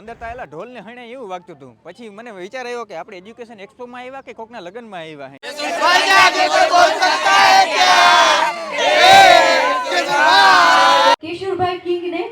અંદર તો આયેલા ઢોલ ને હણે એવું વાગતું હતું. પછી મને વિચાર આવ્યો કે આપણે એજ્યુકેશન એક્સપોમાં આવ્યા કે કોકના લગ્નમાં આવ્યા હે? કેશુરભાઈ કિંગને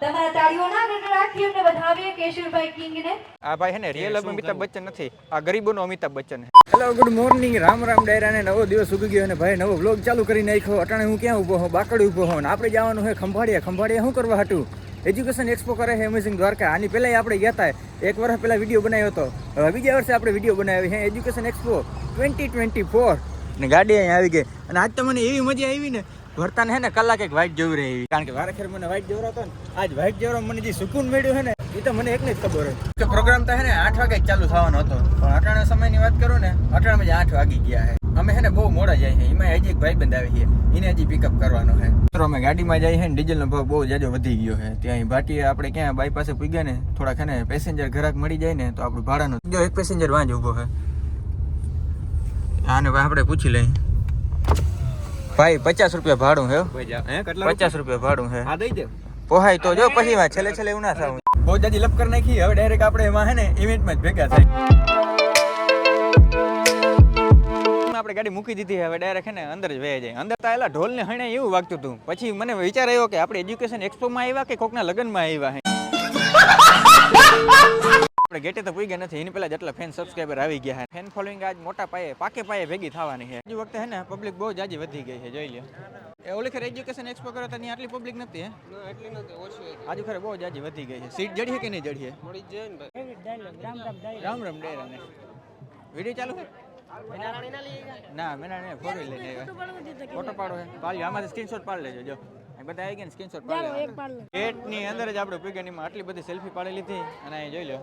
તમારા તાળીઓ ના ગણરાથી અમને વધાવીએ કેશુરભાઈ કિંગને. આ ભાઈ હે ને રિયલ અમિતાભ બચ્ચન નથી. આ ગરીબોનો Amitabh Bachchan hello good morning Ram Ram ડાયરા ને નવો દિવસ ઉગી ગયો અને ભાઈ નવો વ્લોગ ચાલુ કરી નાખ્યો. અટાણે હું ક્યાં ઊભો હો બાકડી ઊભો હું અને આપણે જવાનું છે ખંભાળિયા. ખંભાળિયા શું કરવા હતું એજ્યુકેશન એક્સપો કરે છે અમેઝિંગ દ્વારકા. આની પહેલાં આપણે ગયા હતા એક વર્ષ પહેલાં વીડિયો બનાવ્યો હતો. હવે બીજા વર્ષે આપણે વીડિયો બનાવ્યો છે education expo twenty twenty four ને ગાડી અહીંયા આવી ગઈ. અને આજ તો મને એવી મજા આવી ને ભરતાને હે ને કલાક એક વાઇટ જોવી રહી કારણ કે વારે મને વાઇટ હતો ને, આજ વાઇટ જોવરો મને જે સુકૂન મળ્યું છે ને એ તો મને એકને જ ખબર હોય. કે પ્રોગ્રામ તો હે ને આઠ વાગે ચાલુ થવાનો હતો. પણ અટાણા સમયની વાત કરું ને અટાણામાં જ આઠ વાગી ગયા છે. અમે હે ને બહુ મોડા જાય છે એમાં હજી એક ભાઈ બંધ આવે છે. એને હજી પિકઅપ કરવાનો છે મિત્રો અમે ગાડીમાં જાય છે ને ડીઝલનો ભાવ બહુ જાજો વધી ગયો છે ત્યાં ભાટી આપણે ક્યાં બાઈ પાસે પૂગ્યા ને થોડાક ને પેસેન્જર ઘરાક મળી જાય ને તો આપણું ભાડાનું જો એક પેસેન્જર વાંજ ઊભો છે આને આપણે પૂછી લઈએ. ભાઈ પચાસ રૂપિયા ભાડું હે પચાસ રૂપિયા? ભાડું હે. હા દઈ દે. પોહાય તો જો પછી છેલ્લે છેલ્લે એવું ના થાવું. બહુ જાજી લપ કરી નાખી. હવે ડાયરેક્ટ આપણે એમાં હે ને ઇવેન્ટમાં જ ભેગા થાય. આપણે ગાડી મૂકી દીધી હવે ડાયરેક્ટ ને અંદર જ વહી જાય. અંદર તો આયેલા ઢોલ ને હણે એવું વાગતું હતું પછી મને વિચાર આવ્યો કે આપણે એજ્યુકેશન એક્સપોમાં આવ્યા કે કોકના લગ્નમાં આવ્યા હે? આપણે ગેટે તો પૂઈ ગયા નથી એની પહેલા જેટલા ફેન સબસ્ક્રાઈબર આવી ગયા છે ફેન ફોલોઈંગ આજ મોટા પાયે પાકે પાયે ભેગી થવાની છે હજુ વખતે હે ને પબ્લિક બહુ જાજી વધી ગઈ છે જોઈ લ્યો. એ ઓલી ખરે એજ્યુકેશન એક્સપો કરો ત્યાં આટલી પબ્લિક નથી હે? એટલી નથી ઓછી આજુ ખરે બહુ જાજી વધી ગઈ છે. સીટ જડી છે કે નહીં જડી છે મળી જાય ને રામ રામ રામ ડેરા ને વીડિયો ચાલુ છે? ના મેના નહીં ફોર વ્હીલ લઈને ફોટો પાડો પાડી આમાંથી સ્ક્રીનશોટ પાડી લેજો જો. બધા આવી ગયા સ્ક્રીનશોટ પાડી લેટની અંદર જ આપણે પીગનીમાં આટલી બધી સેલ્ફી પાડી લીધી અને અહીં જોઈ લો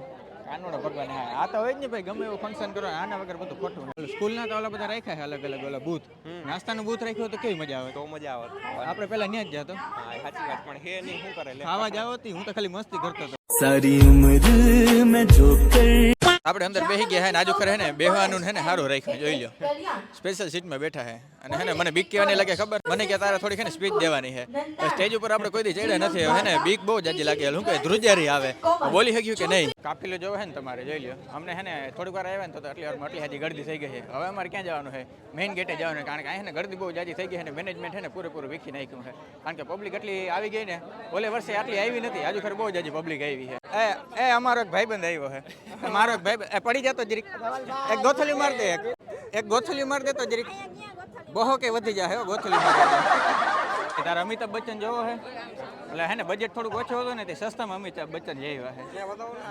કાનોડો ભગવાન હા. આ તો હોય જ ને ભાઈ ગમે એવું ફંક્શન કરો આના વગર બધું ખોટું સ્કૂલના તો ઓલા બધા રાખ્યા છે અલગ અલગ ઓલા બૂથ નાસ્તાનું બૂથ રાખ્યો તો કેવી મજા આવે? તો મજા આવે. આપણે પેલા ન્યા જ જતો. સાચી વાત પણ હે નહીં શું કરે ખાવા જ આવતી હું તો ખાલી મસ્તી કરતો હતો. સારી ઉમર મેં જો આપણે અંદર બેસી ગયા હે ને આજુ ખરે હે ને બેહવાનું હે ને સારું રાખ્યું જોઈ લો સ્પેશિયલ સીટમાં બેઠા હે અને હે ને મને બીક કહેવાની લાગે ખબર મને કે તારે થોડીક હે ને સ્પીચ દેવાની હે સ્ટેજ ઉપર આપણે કોઈ દી ચડ્યા નથી હે ને બીક બહુ જાજી લાગે હું કે ધ્રુજારી આવે બોલી શક્યું કે નહીં કાફીલો જોવે હે ને તમારે જોઈ લો અમને હે ને થોડીક વાર આવ્યા ને તો આટલી વારમાં આટલી હાજી ગળદી થઈ ગઈ છે હવે અમારે ક્યાં જવાનું છે મેઇન ગેટે જવાનું કારણ કે અહીં હે ને ગળદી બહુ જાજી થઈ ગઈ છે ને મેનેજમેન્ટ હે ને પૂરેપૂરું વીખી નાખ્યું છે કારણ કે પબ્લિક એટલી આવી ગઈ ને ઓલે વર્ષે આટલી આવી નથી આજુ ખરે બહુ જાજી પબ્લિક આવી છે એ એ અમારો એક ભાઈબંધ આવ્યો છે મારો એક ભાઈ એ પડી જતો જરીક. એક ગોથલી માર દે એક એક ગોથલી માર દે તો જરીક. બહો કે વધી જાય હો ગોથલી માર. તારે અમિતાભ બચ્ચન જોવો છે એટલે હે ને બજેટ થોડુંક ઓછું હતું ને તે સસ્તામાં અમિતાભ બચ્ચન જઈ આવ્યા છે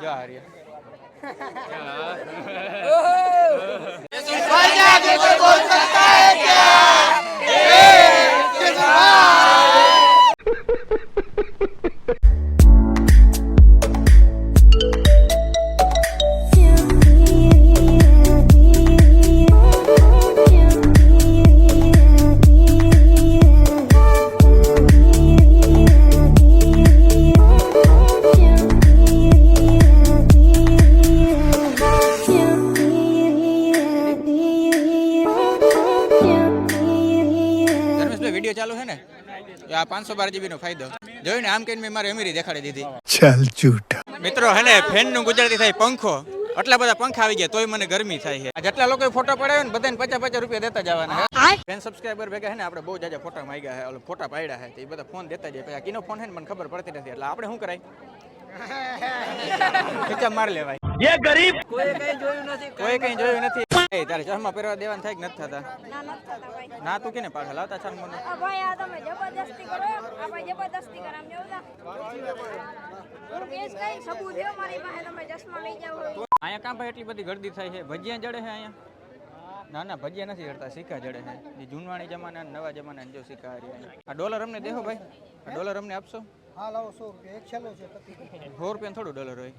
જો આ આ પાંચસો બાર જીબીનો ફાયદો. જોયું આમ કહીને મેં મારી અમીરી દેખાડી દીધી. ચાલ ચૂટ મિત્રો હે ને ફેનનું ગુજરાતી થાય પંખો. આટલા બધા પંખા આવી ગયા તોય મને ગરમી થાય છે. જેટલા લોકો ફોટો પડાવ્યો ને બધા ને પચાસ પચાસ રૂપિયા દેતા જવાના ફેન સબસ્ક્રાઈબર ભેગા છે ને આપણે બહુ જાજા ફોટા માંગ્યા છે ઓલો ફોટા પાડ્યા છે એ બધા ફોન દેતા જાય. પછી કિનો ફોન છે ને મને ખબર પડતી નથી. એટલે આપણે શું કરાય? ખીચા માર લેવાય. જે ગરીબ કોઈ કઈ જોયું નથી. કોઈ કઈ જોયું નથી. એ તારે ચશ્મા પહેરવા દેવાના થાય કે નથી થતા? ના નથી થતા ભાઈ. તું કેને પાછા લાવતા છે મને. ભાઈ આ તમે જબરદસ્તી કરો આ ભાઈ જબરદસ્તી કરે આમ જોતા હું કેસ કઈ સબૂત છે મારી પાસે તમે ચશ્મા લઈ જાવ અહીંયા કાં ભાઈ એટલી બધી ગરદી થાય છે? ભજીયા જડે છે અહીંયા? ના ના ભજીયા નથી જડતા સિક્કા જડે છે. જે જૂનવાણી જમાના નવા જમાના જો સિક્કા હારી આ ડોલર અમને દેખો ભાઈ. આ ડોલર અમને આપશો? હા લાવો સો રૂપિયા. એક છેલ્લો છે સો રૂપિયા થોડું ડોલર હોય.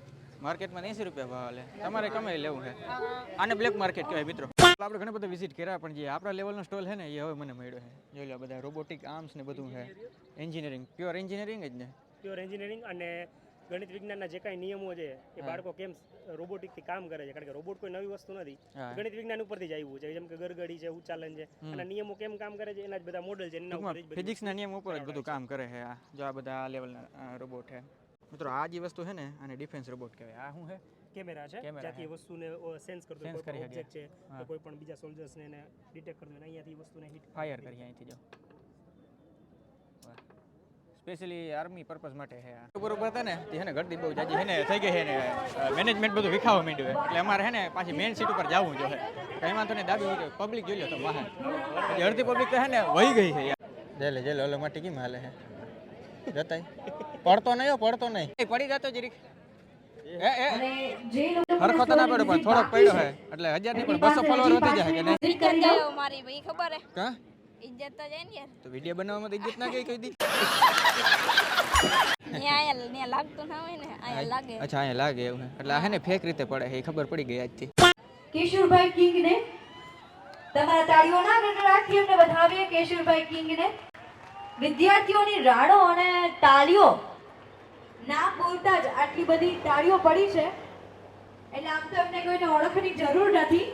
માર્કેટમાં એંસી રૂપિયા ભાવ લે તમારે કમાઈ લેવું છે. આને બ્લેક માર્કેટ કહેવાય મિત્રો. આપણે ઘણા બધા વિઝિટ કર્યા પણ જે આપણા લેવલનો સ્ટોલ છે ને એ હવે મને મળ્યો છે. જોઈ લો બધા રોબોટિક આર્મ્સ ને બધું છે. એન્જિનિયરિંગ પ્યોર એન્જિનિયરિંગ જ ને? પ્યોર એન્જિનિયરિંગ અને ગણિત વિજ્ઞાનના જે કાંઈ નિયમો છે એ બાળકો કેમ રોબોટિકથી કામ કરે છે? કારણ કે રોબોટ કોઈ નવી વસ્તુ નથી. ગણિત વિજ્ઞાન ઉપરથી જ આવ્યું છે. જેમ કે ગરગડી છે ઉચ્ચાલન છે. અને નિયમો કેમ કામ કરે છે? એના જ બધા મોડલ છે. એના ઉપર ફિઝિક્સના નિયમ ઉપર જ બધું કામ કરે છે આ. જો આ બધા લેવલના રોબોટ છે. મિત્રો આ જે વસ્તુ છે ને આને ડિફેન્સ રોબોટ કહેવાય. આ શું છે? કેમેરા છે. કેમેરા જ્યાંથી વસ્તુને સેન્સ કરતો સેન્સ કોઈ કરી. ઓબ્જેક્ટ છે તો કોઈ પણ બીજા સોલ્જર્સને એને ડિટેક્ટ કરતો અને અહીંયાથી વસ્તુને હિટ ફાયર કરી અહીંથી જો. સ્પેશિયલી આર્મી પર્પઝ માટે છે આ. બરોબર હતા ને તે છે ને ગળદી બહુ જાજી છે ને થઈ ગઈ છે ને મેનેજમેન્ટ બધું વિખાવા માંડ્યું એટલે અમારે છે ને પાછી મેઇન સીટ ઉપર જવું જોઈએ કઈ વાંધો નહીં દાબી પબ્લિક જોઈ લો તો વાહન પછી અડધી પબ્લિક તો છે ને વહી ગઈ છે યાર. જેલે જેલે ઓલો માટે કેમ હાલે છે? જતાય. પડતો નહીં હો પડતો નહીં. એ પડી જતો જરીક એ. એ હરખો તો ના પડ્યો પણ થોડોક પડ્યો છે એટલે હજાર નહીં પણ બસો ફોલોવર વધી જાય કે નહીં? મારી ભાઈ ખબર હે? કા ઇજ્જત તો જાય ને તો વીડિયો બનાવવામાં તો ઇજ્જત ના ગઈ કોઈ દી? લાગતું ના હોય ને લાગે. અચ્છા અહીંયા લાગે એવું એટલે આ હે ને ફેક રીતે પડે એ ખબર પડી ગઈ આજથી. કિશોરભાઈ કિંગ ને તમારા તાળીઓ ના ગણરાથી વધાવીએ કેશુરભાઈ કિંગને. વિદ્યાર્થીઓની રાડો અને તાળીઓ ના બોલતા જ આટલી બધી તાળીઓ પડી છે. એટલે આમ તો એમને કોઈને ઓળખની જરૂર નથી.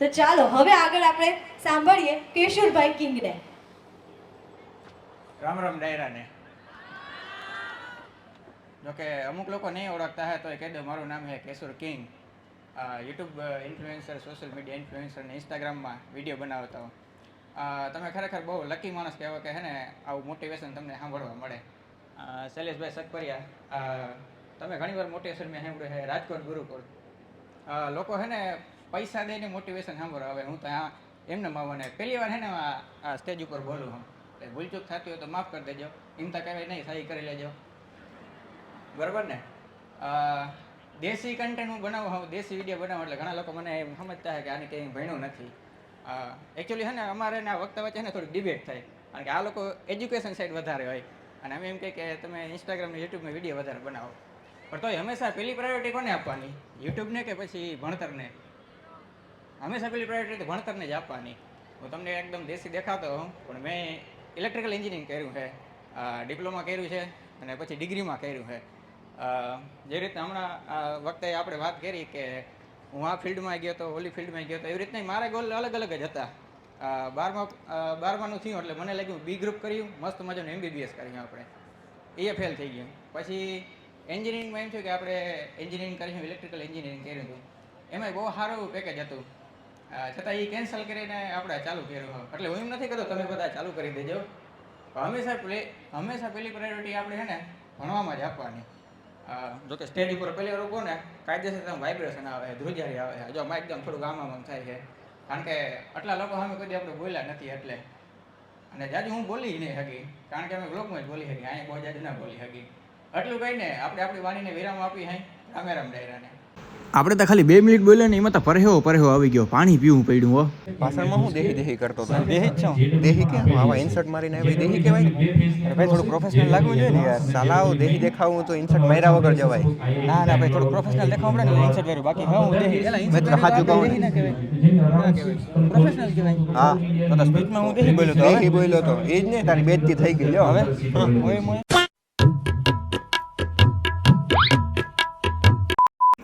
તો ચાલો, હવે આગળ આપણે સાંભળીએ કેશુરભાઈ કિંગને. રામ રામ ડાયરાને. જોકે અમુક લોકો નહીં ઓળખતા હે તો એ કહી દો મારું નામ છે Keshur king. YouTube influencer social media influencer ને ઇન્સ્ટાગ્રામમાં વીડિયો બનાવતા. હો તમે ખરેખર બહુ લકી માણસ કહેવાય કે હે ને આવું મોટિવેશન તમને સાંભળવા મળે. શૈલેષભાઈ સતપરિયા તમે ઘણીવાર મોટિવેશન મેં સાંભળ્યું છે રાજકોટ ગુરુકુળ. લોકો હે ને પૈસા દઈને મોટિવેશન સાંભળો હવે હું તો એમને માવને પહેલી વાર હે ને આ- આ સ્ટેજ ઉપર બોલું હું એટલે ભૂલચૂક થતી હોય તો માફ કરી દેજો. એમ તો કહેવાય નહીં સહી કરી લેજો. બરાબર ને? દેશી કન્ટેન્ટ હું બનાવું હું દેશી વીડિયો બનાવું એટલે ઘણા લોકો મને એમ સમજતા હોય કે આને કંઈ ભણ્યું નથી. એકચ્યુઅલી છે ને, અમારે ને આ વખતે વચ્ચે ને થોડીક ડિબેટ થાય. કારણ કે આ લોકો એજ્યુકેશન સાઈડ વધારે હોય. અને અમે એમ કહે કે તમે ઇન્સ્ટાગ્રામ ને યુટ્યુબમાં વીડિયો વધારે બનાવો. પણ તોય હંમેશા પેલી પ્રાયોરિટી કોને આપવાની? યુટ્યુબને કે પછી ભણતરને હંમેશા પેલી પ્રાયોરિટી ભણતરને જ આપવાની. હું તમને એકદમ દેશી દેખાતો હોઉં, પણ મેં ઇલેક્ટ્રિકલ એન્જિનિયરિંગ કર્યું છે. ડિપ્લોમા કર્યું છે અને પછી ડિગ્રીમાં કર્યું છે. જે રીતે હમણાં વખતે આપણે વાત કરી કે હું આ ફિલ્ડમાં ગયો તો, ઓલી ફિલ્ડમાં ગયો તો, એવી રીતના મારા ગોલ અલગ અલગ જ હતા. બારમા બારમાનું થયું એટલે મને લાગ્યું બી ગ્રુપ કર્યું, મસ્ત મજાનું એમબીબીએસ કર્યું આપણે. એ ફેલ થઈ ગયું. પછી એન્જિનિયરિંગમાં એમ થયું કે આપણે એન્જિનિયરિંગ કરીશું ઇલેક્ટ્રિકલ એન્જિનિયરિંગ કર્યું હતું. એમાં બહુ સારું પેકેજ હતું. છતાં એ કેન્સલ કરીને આપણે ચાલુ કર્યું. એટલે હું એમ નથી કહેતો, તમે બધા ચાલુ કરી દેજો. હંમેશા હંમેશા પેલી પ્રાયોરિટી આપણે છે ને, ભણવામાં જ આપવાની. અ, જો કે સ્ટેજ ઉપર પહેલી વાર ઊભો ને કાયદેસર તમે વાઇબ્રેશન આવે છે ધ્રુજારી આવે. છે જો આમાં એકદમ થોડુંક આમ આમ થાય છે. કારણ કે આટલા લોકો સામે કદી આપણે બોલ્યા નથી એટલે. અને જાજુ હું બોલી નહીં શકી. કારણ કે અમે બ્લોગમાં જ બોલી શકી. અહીંયા બહુ જાજુ ના બોલી શકી. એટલું કહીને આપણે આપણી વાણીને વિરામ આપી હાઈ રામે રામ ડાયરાને. આપણે તો ખાલી બે મિનિટ બોલ્યો ને એમાં તો પરહેવો પરહેવો આવી ગયો. પાણી પીવું પડ્યું હો. ભાષણમાં હું દેહી દેહી કરતો હતો. દેહી જ છું. દેહી કે હું આવા ઇન્સર્ટ મારીને આવી દેહી કહેવાય? અરે ભાઈ થોડું પ્રોફેશનલ લાગવું જોઈએ ને યાર. સાલાઓ દેહી દેખાવું તો ઇન્સર્ટ માર્યા વગર જવાય. ના ના ભાઈ થોડું પ્રોફેશનલ દેખાવ પડે ને ઇન્સર્ટ કર્યું બાકી હા હું દેહી મેં સાચું કહું ને. પ્રોફેશનલ કહેવાય. હા. તો તો સ્પીચમાં હું દેહી બોલ્યો તો દેહી બોલ્યો તો. એ જ ને તારી બેજતી થઈ ગઈ જો હવે?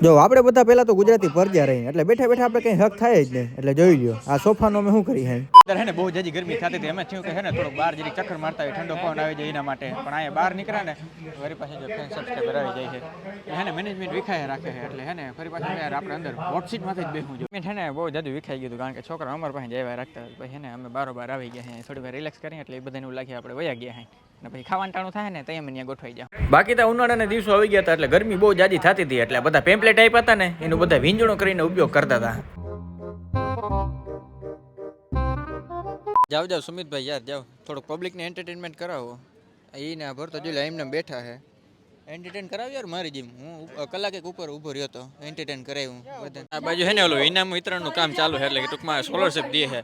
જો આપણે બધા પહેલા તો ગુજરાતી પરજા રહી એટલે બેઠા બેઠા આપણે કઈ હક થાય જ નહીં. એટલે જોઈ લ્યો, આ સોફાનો અમે શું કરી હે અત્યારે ને બહુ જજી ગરમી થતી હતી. એમ થયું કે હે ને થોડુંક બહાર જરી ચક્કર મારતા હોય, ઠંડો પવન આવી જાય એના માટે. પણ અહીંયા બહાર નીકળ્યા ને, ફરી પાસે જો ફેન સબસ્ક્રાઈબર આવી જાય છે. હે ને મેનેજમેન્ટ વિખાય રાખે છે. એટલે હે ને ફરી પાછું યાર આપણે અંદર હોટ સીટમાંથી જ બેસવું જોઈએ હે ને બહુ જાદુ વિખાઈ ગયું કારણ કે છોકરા અમારા પાસે જવા રાખતા પછી હે ને અમે બારોબાર આવી ગયા હે થોડી વાર રિલેક્સ કરીએ એટલે એ બધાને એવું લાગે આપણે વયા ગયા હે અને પછી ખાવાનું ટાણું થાય ને ત્યાં અમે ત્યાં ગોઠવાઈ જાવ બાકી તો ઉનાળાના દિવસો આવી ગયા હતા એટલે ગરમી બહુ જાજી થતી હતી એટલે બધા પેમ્પલેટ આપ્યા હતા ને એનું બધા વીંજણો કરીને ઉપયોગ કરતા હતા. જાવ જાવ સુમિતભાઈ યાર જાવ થોડુંક પબ્લિકને એન્ટરટેનમેન્ટ કરાવો. એને આ ભરતો જોઈ એમને બેઠા છે. એન્ટરટેન કરાવ્યું યાર મારી જીમ. હું કલાક એક ઉપર ઊભો રહ્યો હતો એન્ટરટેન કરાવ્યું આ બાજુ છે ને ઓલું ઇનામ વિતરણનું કામ ચાલુ છે એટલે કે ટૂંકમાં સ્કોલરશિપ દે છે.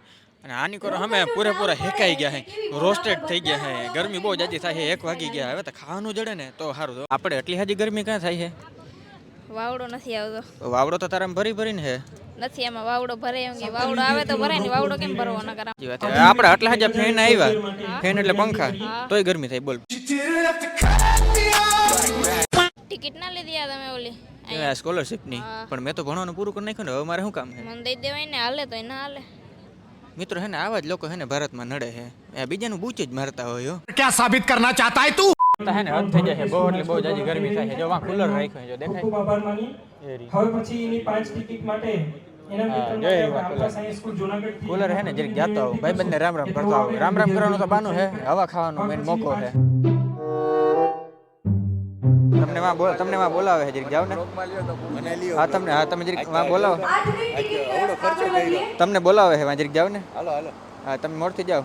અને આની કરો અમે પૂરેપૂરા હેકાઈ ગયા છે રોસ્ટેડ થઈ ગયા છે ગરમી બહુ જાજી થાય છે એક વાગી ગયા હવે તો ખાવાનું જડે ને તો સારું આપણે એટલી હાજી ગરમી ક્યાં થાય છે વાવડો નથી આવતો. વાવડો તો તારા ભરી ભરીને છે નથી એમાં વાવડો ભરે એમ કે વાવડો આવે તો ભરાય ને વાવડો કેમ ભરવો ન કરા. આપણે આટલા હાજા ફેન આવ્યા ફેન એટલે પંખા તોય ગરમી થાય બોલ. ટિકિટ ના લીધી આ તમે ઓલી સ્કોલરશિપની પણ મેં તો ભણવાનું પૂરું કરી નાખ્યું ને હવે મારે શું કામ છે? મને દઈ દેવાય ને હાલે તો ના હાલે. મિત્રો હે ને આવા જ લોકો હે ને ભારતમાં નડે હે. એ બીજાનું બૂચ જ મારતા હોય ક્યાં સાબિત કરના ચાહતા હે તું તાહેને હદ થઈ જાય બહુ એટલે બહુ જાજી ગરમી થાય છે. જો વા કુલર રાખ્યો જો દેખાય. ખૂબ આભાર માની. હવે પછી એની પાંચ ટિકિટ માટે કુલર હે ને જરીક જાતો આવું. ભાઈ બંને રામ રામ કરતા આવું રામ રામ કરવાનું તો બાનું હે. હવા ખાવાનું મેન મોકો હે તમને વા બોલ તમને વા બોલાવે છે જરીક જાવ ને. મને લ્યો હા તમને હા તમે જરીક વા બોલાવો. આવડો ખર્ચો થઈ ગયો તમને બોલાવે છે વા જરીક જાવ ને. હાલો હાલો હા તમે મોરથી જાવ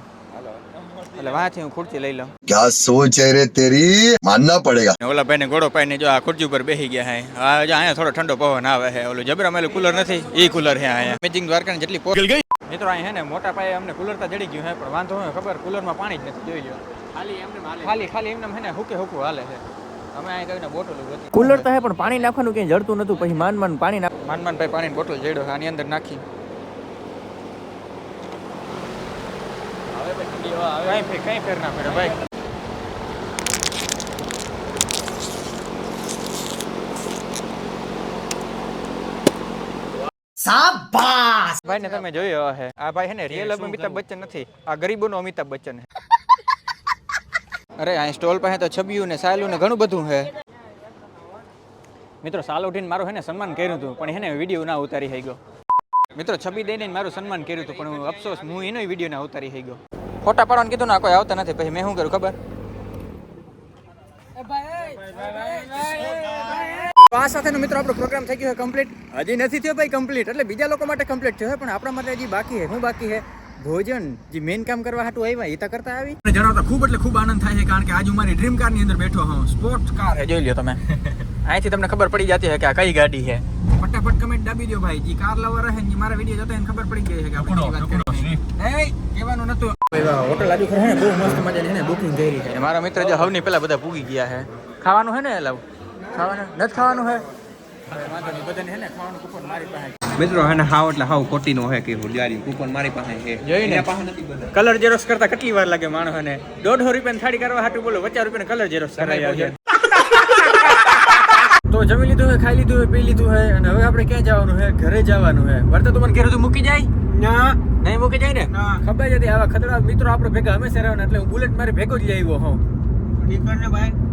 क्या सोच है रे तेरी मानना पड़ेगा ओला भाई घोड़ो पाने जो आ खुर्ची पर बैठ गया है आ जो आया थोड़ा ठंडो पवन आवे है ओलो जबरा मेले कूलर नहीं ई कूलर है आया मैजिंग द्वारका ने जटली पोल गई मित्र आए हैं ने मोटा पाए हमने कूलर ता जड़ी गयो है पर वांधो खबर कूलर में पानी नहीं जोई लियो खाली हमने खाली खाली हमने है ने हुके हुकू हाले है કુલર તો હે પણ પાણી નાખવાનું ક્યાંય જડતું નતું. પછી માન માન પાણી નાખ માન માન ભાઈ પાણીની બોટલ જડ્યો આની અંદર નાખી. કઈ ફેર કઈ ફેર ના ફેરે ભાઈ. ભાઈ ને તમે જોયો હે આ ભાઈ હે ને રિયલ અમિતાભ બચ્ચન નથી. આ ગરીબોનો અમિતાભ બચ્ચન હે. અરે અહીં સ્ટોલ પાસે તો છબિયું ને સાયલું ને ઘણું બધું છે. મિત્રો સાલ ઉઠીને મારું હે ને સન્માન કર્યું હતું પણ હેને વીડિયો ના ઉતારી થઈ ગયો. મિત્રો છબી દઈને મારું સન્માન કર્યું હતું પણ હું અફસોસ હું એનો વીડિયો ના ઉતારી થઈ ગયો. ફોટા પાડવાનું કીધું ના કોઈ આવતા નથી પછી મેં શું કર્યું ખબર? આ સાથેનો મિત્રો આપણો પ્રોગ્રામ થઈ ગયો છે કમ્પ્લીટ હજી નથી થયો ભાઈ કમ્પ્લીટ એટલે બીજા લોકો માટે કમ્પ્લીટ થયો છે પણ આપણા માટે હજી બાકી છે હું બાકી છે. ભોજન જે મેઇન કામ કરવા હાટું આવ્યા એ તો કરતા આવી. જણાવતા ખૂબ એટલે ખૂબ આનંદ થાય છે કારણ કે આજે હું મારી ડ્રીમ કારની અંદર બેઠો હું સ્પોર્ટ કાર છે જોઈ લ્યો તમે. અહીંથી તમને ખબર પડી જતી છે કે આ કઈ ગાડી છે. ફટાફટ કમેન્ટ દાબી દો ભાઈ. જે કાર લવર રહે ને મારા વીડિયો જોતા એને ખબર પડી ગઈ છે કે આપણે વાત કરી. એ કહેવાનું નતું. હોટલ આજુ ખરે બહુ મસ્ત મજાની છે બુકિંગ કરી છે. મારા મિત્ર જે હવની પેલા બધા પૂગી ગયા છે ખાવાનું છે ને લાવ ખાવાનું? નથી ખાવાનું છે વાંધો નહીં બધાને હે ને ખાવાનું કુપન મારી પાસે. મિત્રો અને હાવ એટલે હાવ ખોટીનો હે કે હુલિયારી કૂપન મારી પાસે છે એના પાસે નથી કલર જેરોક્સ કરતા કેટલી વાર લાગે માણસ ને? દોઢસો રૂપિયા થાળી કરવા હાટું બોલો પચાસ રૂપિયા કલર જેરોક્સ કરાવી છે. તો જમી લીધું હે ખાઈ લીધું હે પી લીધું હે અને હવે આપણે ક્યાં જવાનું હે? ઘરે જવાનું હે. વર્તા તું મને ઘેર તું મૂકી જાય? ના. નહીં મૂકી જાય ને? ખબર જ આવા ખતરા મિત્રો આપણે ભેગા હંમેશા રહેવાના એટલે હું બુલેટ મારી ભેગો જ લઈ આવ્યો હોઉં. ઠીક ને ભાઈ?